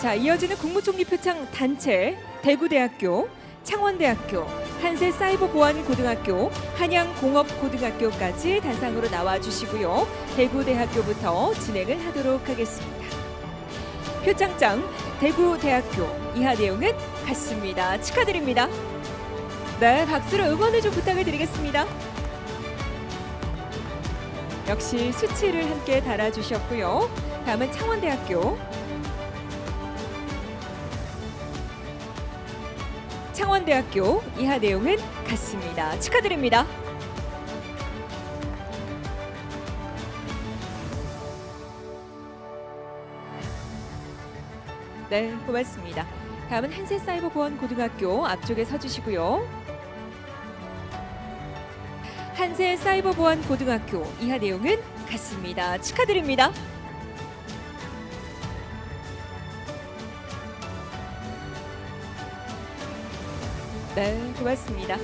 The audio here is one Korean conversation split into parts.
자, 이어지는 국무총리 표창 단체 대구대학교, 창원대학교, 한세 사이버보안고등학교, 한양공업고등학교까지 단상으로 나와 주시고요. 대구대학교부터 진행을 하도록 하겠습니다. 표창장 대구대학교 이하 내용은 같습니다. 축하드립니다. 네, 박수로 응원을 좀 부탁을 드리겠습니다. 역시 수치를 함께 달아주셨고요. 다음은 창원대학교. 창원대학교 이하 내용은 같습니다. 축하드립니다. 네, 고맙습니다. 다음은 한세사이버보안고등학교 앞쪽에 서주시고요. 한세 사이버보안고등학교 이하 내용은 같습니다. 축하드립니다. 네, 고맙습니다.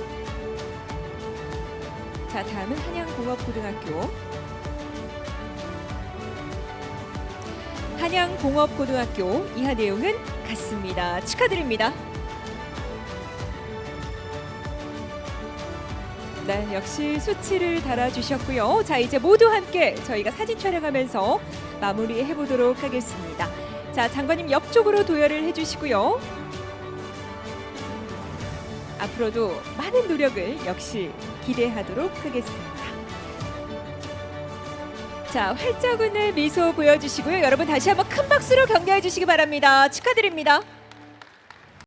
자, 다음은 한양공업고등학교. 한양공업고등학교 이하 내용은 같습니다. 축하드립니다. 네, 역시 수치를 달아주셨고요. 자, 이제 모두 함께 저희가 사진 촬영하면서 마무리해 보도록 하겠습니다. 자, 장관님 옆쪽으로 도열을 해주시고요. 앞으로도 많은 노력을 역시 기대하도록 하겠습니다. 자, 활짝 웃는 미소 보여주시고요. 여러분 다시 한번 큰 박수로 격려해 주시기 바랍니다. 축하드립니다.